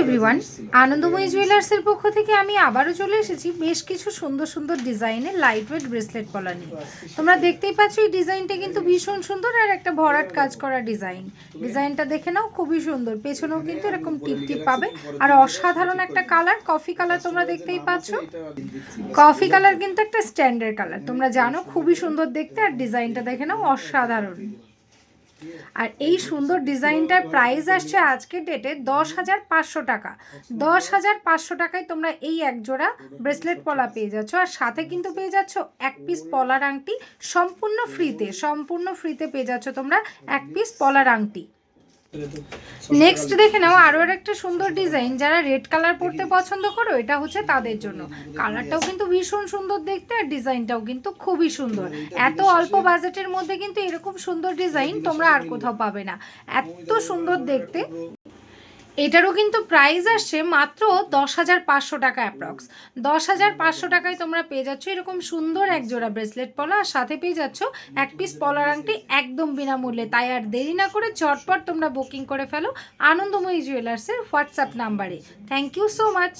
Everyone আনন্দময়ী জুয়েলার্সের পক্ষ থেকে আমি আবারও চলে এসেছি বেশ কিছু সুন্দর সুন্দর ডিজাইনের লাইট ওয়েট ব্রেসলেট পলা নিয়ে। তোমরা দেখতেই পাচ্ছ এই ডিজাইনটা কিন্তু ভীষণ সুন্দর আর একটা ভরাট কাজ করা ডিজাইন ডিজাইনটা দেখে নাও, খুবই সুন্দর। পেছনেও কিন্তু এরকম টিপ টিপ পাবে। আর অসাধারণ একটা কালার কফি কালার তোমরা দেখতেই পাচ্ছ। কফি কালার কিন্তু একটা স্ট্যান্ডার্ড কালার তোমরা জানো, খুবই সুন্দর দেখতে আর ডিজাইনটা দেখে নাও, অসাধারণ। আর এই সুন্দর ডিজাইনটার প্রাইস আসছে আজকে ডেটে দশ হাজার পাঁচশো টাকা। দশ হাজার পাঁচশো টাকায় তোমরা এই একজোড়া ব্রেসলেট পলা পেয়ে যাচ্ছ। আর সাথে কিন্তু পেয়ে যাচ্ছ এক পিস পলার আংটি, সম্পূর্ণ ফ্রিতে সম্পূর্ণ ফ্রিতে পেয়ে যাচ্ছ তোমরা এক পিস পলার আংটি। নেক্সট দেখে নাও আরও একটা সুন্দর ডিজাইন যারা রেড কালার পরতে পছন্দ করো, এটা হচ্ছে তাদের জন্য। কালারটাও কিন্তু ভীষণ সুন্দর দেখতে, আর ডিজাইনটাও কিন্তু খুবই সুন্দর। এত অল্প বাজেটের মধ্যে কিন্তু এরকম সুন্দর ডিজাইন তোমরা আর কোথাও পাবে না। এত সুন্দর দেখতে। এটারও কিন্তু প্রাইস আসছে মাত্র দশ হাজার পাঁচশো টাকা অ্যাপ্রক্স দশ হাজার পাঁচশো টাকায় তোমরা পেয়ে যাচ্ছ এরকম সুন্দর এক জোড়া ব্রেসলেট পলা, আর সাথে পেয়ে যাচ্ছ এক পিস পলার আংটি একদম বিনামূল্যে। তাই আর দেরি না করে ঝটপট তোমরা বুকিং করে ফেলো আনন্দময়ী জুয়েলার্সের হোয়াটসঅ্যাপ নাম্বারে থ্যাংক ইউ সো মাচ